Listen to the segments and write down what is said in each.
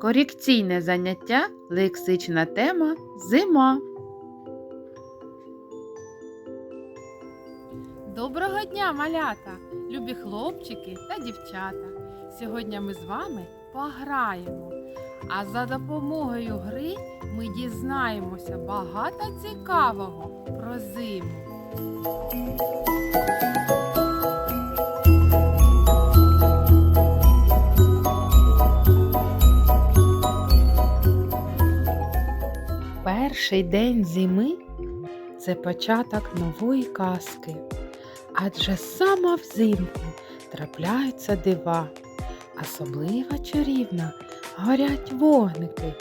Корекційне заняття лексична тема зима. Доброго дня, малята, любі хлопчики та дівчата. Сьогодні ми з вами пограємо. А за допомогою гри ми дізнаємося багато цікавого про зиму. Перший день зими це початок нової казки. Адже саме взимку трапляються дива, особливо чарівна горять вогники.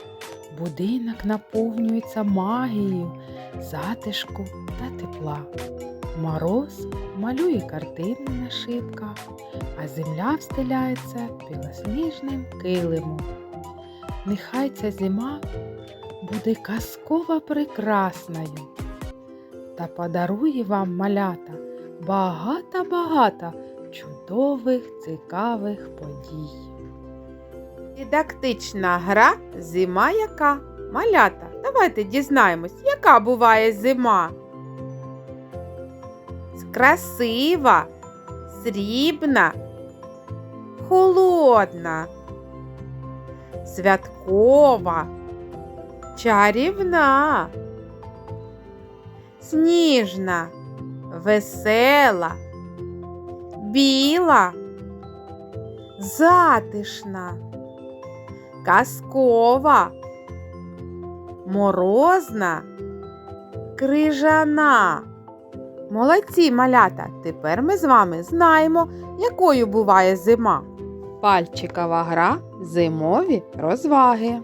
Будинок наповнюється магією, затишку та тепла. Мороз малює картини на шибках, а земля встиляється білосніжним килимом. Нехай ця зима буде казково прекрасною та подарує вам малята багато-багато чудових цікавих подій. Дидактична гра зима яка? Малята, давайте дізнаємось, яка буває зима. Красива, срібна, холодна, святкова, чарівна, сніжна, весела, біла, затишна, казкова, морозна, крижана. Молодці малята! Тепер ми з вами знаємо, якою буває зима. Пальчикова гра зимові розваги.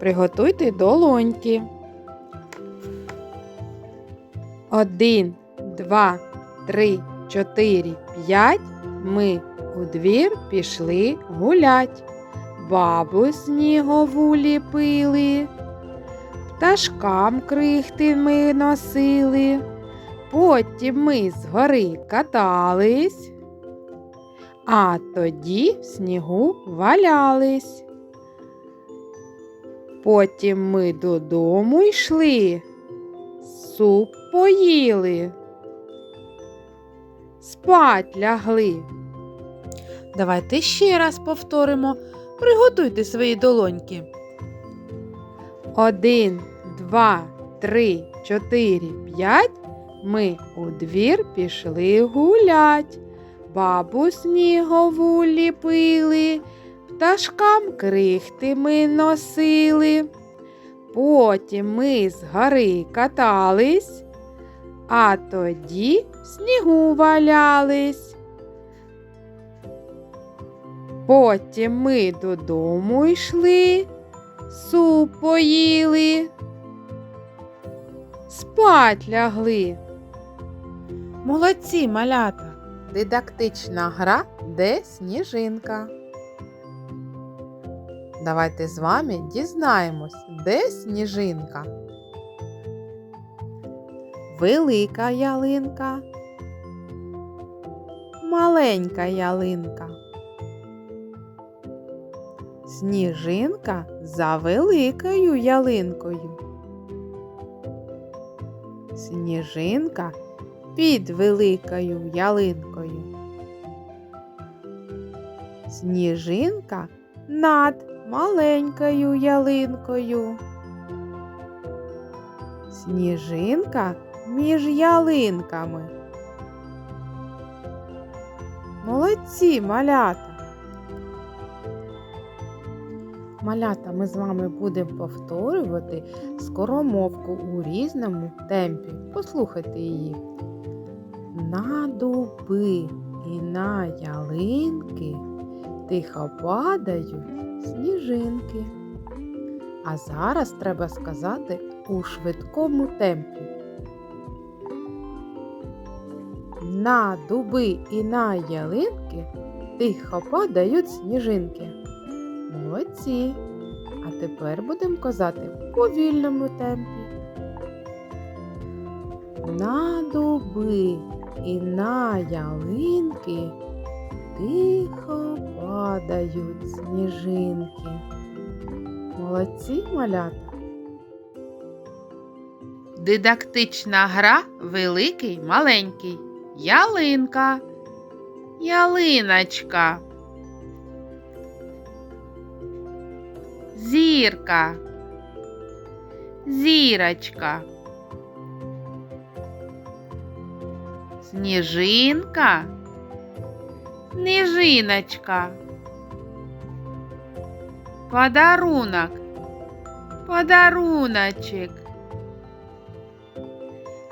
Приготуйте долоньки. Один, два, три, чотири, п'ять. Ми у двір пішли гулять. Бабу снігову ліпили, пташкам крихти ми носили. Потім ми з гори катались, а тоді в снігу валялись. Потім ми додому йшли, суп поїли, спать лягли. Давайте ще раз повторимо. Приготуйте свої долоньки. Один, два, три, чотири, п'ять. Ми у двір пішли гулять. Бабу снігову ліпили, пташкам крихти ми носили. Потім ми з гори катались, а тоді в снігу валялись. Потім ми додому йшли, суп поїли, спать лягли. Молодці малята! Дидактична гра де сніжинка. Давайте з вами дізнаємось, де сніжинка. Велика ялинка. Маленька ялинка. Сніжинка за великою ялинкою. Сніжинка під великою ялинкою. Сніжинка над маленькою ялинкою. Сніжинка між ялинками. Молодці малята. Малята, ми з вами будемо повторювати скоромовку у різному темпі. Послухайте її. На дуби і на ялинки тихо падають сніжинки. А зараз треба сказати у швидкому темпі. На дуби і на ялинки тихо падають сніжинки. Молодці. А тепер будемо казати в повільному темпі. На дуби і на ялинки тихо падають сніжинки. Молодці малята. Дидактична гра великий маленький. Ялинка. Ялиночка. Зірка. Зірочка. Сніжинка. Сніжиночка. Подарунок. Подаруночек.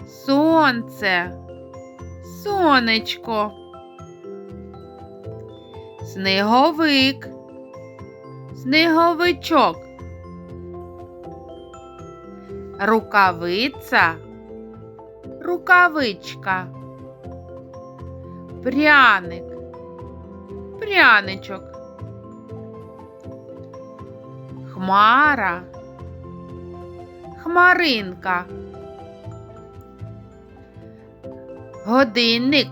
Сонце. Сонечко. Снеговик. Снеговичок. Рукавиця. Рукавичка. Пряник. Пряничок. Хмара. Хмаринка. Годинник.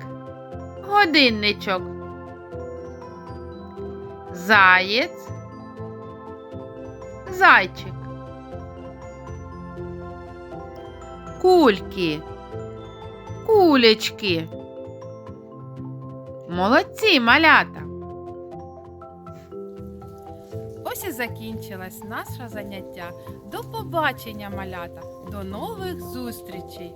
Годинничок. Заєць. Зайчик. Кульки. Кулечки. Молодці малята. Закінчилось наше заняття. До побачення, малята. До нових зустрічей!